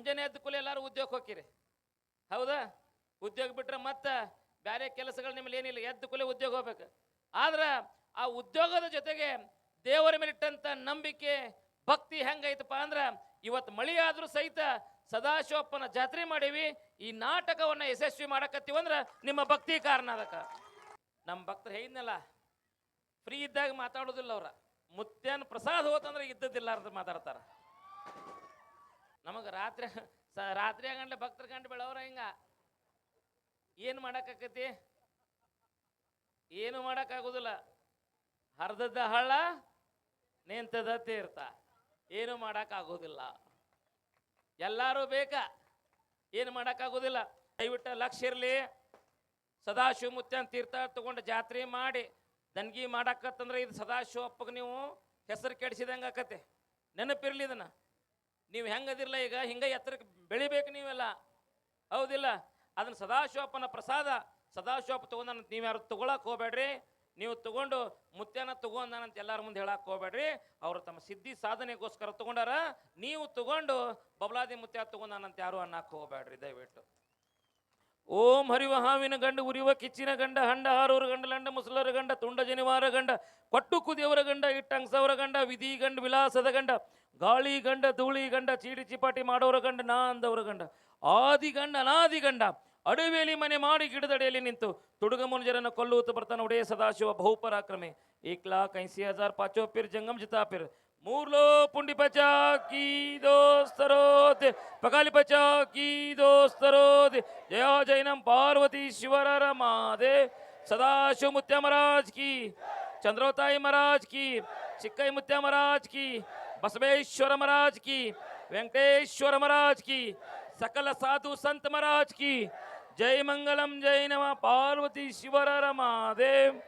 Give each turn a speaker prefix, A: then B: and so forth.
A: ಮುಂಜಾನೆ ಎದ್ದ ಕೂಲೆ ಎಲ್ಲರೂ ಉದ್ಯೋಗ ಹೋಗಿರಿ ಹೌದಾ? ಉದ್ಯೋಗ ಬಿಟ್ರೆ ಮತ್ತೆ ಬೇರೆ ಕೆಲಸಗಳು ನಿಮ್ಮಲ್ಲಿ ಏನಿಲ್ಲ, ಎದ್ದ ಕೂಲೆ ಉದ್ಯೋಗ ಹೋಗ್ಬೇಕು. ಆದ್ರೆ ಆ ಉದ್ಯೋಗದ ಜೊತೆಗೆ ದೇವರ ಮೇಲಿಟ್ಟಂತ ನಂಬಿಕೆ, ಭಕ್ತಿ ಹೆಂಗೈತಪ್ಪ ಅಂದ್ರೆ ಇವತ್ತು ಮಳಿ ಆದ್ರೂ ಸಹಿತ ಸದಾಶಿವಪ್ಪನ ಜಾತ್ರೆ ಮಾಡೀವಿ, ಈ ನಾಟಕವನ್ನ ಯಶಸ್ವಿ ಮಾಡಕತ್ತೀವಂದ್ರ ನಿಮ್ಮ ಭಕ್ತಿ ಕಾರಣ ಅದಕ್ಕ. ನಮ್ಮ ಭಕ್ತರು ಹೇಳಿದ್ನಲ್ಲ ಫ್ರೀ ಇದ್ದಾಗ ಮಾತಾಡೋದಿಲ್ಲ ಅವ್ರ. ಮುತ್ಯನ್ ಪ್ರಸಾದ್ ಹೋತಂದ್ರೆ ಅಂತ ಮಾತಾಡ್ತಾರ. ನಮಗೆ ರಾತ್ರಿ, ಸ, ರಾತ್ರಿ ಗಂಡ ಭಕ್ತರು ಗಂಟೆ ಬೆಳವ್ರ ಹಿಂಗ. ಏನು ಮಾಡೋಕ್ಕಾಕತಿ ಏನು ಮಾಡೋಕ್ಕಾಗೋದಿಲ್ಲ. ಹರಿದದ್ದ ಹಳ್ಳ ನಿಂತದ ತೀರ್ಥ. ಏನು ಮಾಡೋಕ್ಕಾಗೋದಿಲ್ಲ. ಎಲ್ಲರೂ ಬೇಕಾ. ಏನು ಮಾಡೋಕ್ಕಾಗೋದಿಲ್ಲ. ದಯವಿಟ್ಟು ಲಕ್ಷ ಇರಲಿ. ಸದಾಶಿವ ಮುತ್ಯನ್ ತೀರ್ಥ ತಗೊಂಡು ಜಾತ್ರೆ ಮಾಡಿ ದನ್ಗಿ ಮಾಡಾಕತ್ತಂದ್ರೆ ಇದು ಸದಾಶಿವಪ್ಪಗೆ ನೀವು ಹೆಸರು ಕೆಡಿಸಿದಂಗೆ ಆಕತೆ ನೆನಪಿರ್ಲಿ ಇದನ್ನ. ನೀವು ಹೆಂಗದಿರಲ್ಲ ಈಗ? ಹಿಂಗೆ ಎತ್ತರಕ್ಕೆ ಬೆಳಿಬೇಕು ನೀವೆಲ್ಲ. ಹೌದಿಲ್ಲ? ಅದನ್ನ ಸದಾಶಿವಪ್ಪನ ಪ್ರಸಾದ, ಸದಾಶಿವಪ್ಪ ತಗೊಂಡಂತ ನೀವು ಯಾರು ತೊಗೊಳಕ್ಕೆ ಹೋಗ್ಬೇಡ್ರಿ. ನೀವು ತಗೊಂಡು ಮುತ್ಯನ ತಗೊಂಡಂತ ಎಲ್ಲರ ಮುಂದೆ ಹೇಳಕ್ಕೆ ಹೋಗ್ಬೇಡ್ರಿ. ಅವರು ತಮ್ಮ ಸಿದ್ಧಿ ಸಾಧನೆಗೋಸ್ಕರ ತಗೊಂಡಾರ ನೀವು ತಗೊಂಡು ಬಬಲಾದಿ ಮುತ್ಯ ತಗೊಂಡಾನಂತ ಯಾರು ಅನ್ನಕ್ಕೆ ಹೋಗ್ಬೇಡ್ರಿ ದಯವಿಟ್ಟು. ಓಂ ಹರಿವ ಹಾವಿನ ಗಂಡ, ಉರಿವ ಕಿಚ್ಚಿನ ಗಂಡ, ಹಂಡ, ಹಾರೂರ ಗಂಡ, ಲಂಡ, ಮುಸಲರ ಗಂಡ, ತುಂಡ, ಜನಿವಾರ ಗಂಡ, ಕೊಟ್ಟು ಕುದಿಯವರ ಗಂಡ, ಇಟ್ಟಂಗ್ಸವರ ಗಂಡ, ವಿಧಿ ಗಂಡ, ವಿಲಾಸದ ಗಂಡ ಗಾಳಿ ಗಂಡ ಧೂಳಿ ಗಂಡ ಚೀಡಿ ಚಿಪಾಟಿ ಮಾಡೋರ ಗಂಡ ನಾ ಅಂದವರ ಗಂಡ ಆದಿ ಗಂಡ ಅನಾದಿ ಗಂಡ ಅಡವಿಯಲ್ಲಿ ಮನೆ ಮಾಡಿ ಗಿಡದಡಿಯಲ್ಲಿ ನಿಂತು ತುಡುಗ ಮುನುಜರನ್ನು ಕೊಲ್ಲುತ್ತ ಬರ್ತಾನೆ ಒಡೆಯ ಸದಾಶಿವ ಬಹುಪರಾಕ್ರಮೆ ಏಕ್ ಲಾಖ ಐಸಿ ಹಜಾರ್ ಪಾಚೋ ಪಿರ್ ಜಂಗಮ್ ಜಿತಾ ಪಿರ್ ಮೂರ್ಲೋ ಪುಂಡಿ ಪಚಾ ಕೀ ದೋಸ್ತರೋತೆ ಪಕಾಲಿ ಪಚಾ ಕೀ ದೋಸ್ತರೋತೆ ಜಯ ಜೈನಂ ಪಾರ್ವತಿ ಶಿವರರ ಮಾದೆ ಸದಾಶಿವ ಮುತ್ಯ ಮಹಾರಾಜ್ ಕಿ ಚಂದ್ರೋತಾಯಿ ಮಹಾರಾಜ್ ಕಿ ಚಿಕ್ಕೈ ಮುತ್ಯ ಮಹಾರಾಜ್ ಕಿ बसवेश्वर महाराज की, वेंकटेश्वर महाराज की, सकल साधु संत महाराज की। जय मंगलम, जय नमः, पार्वती शिवर महादेव।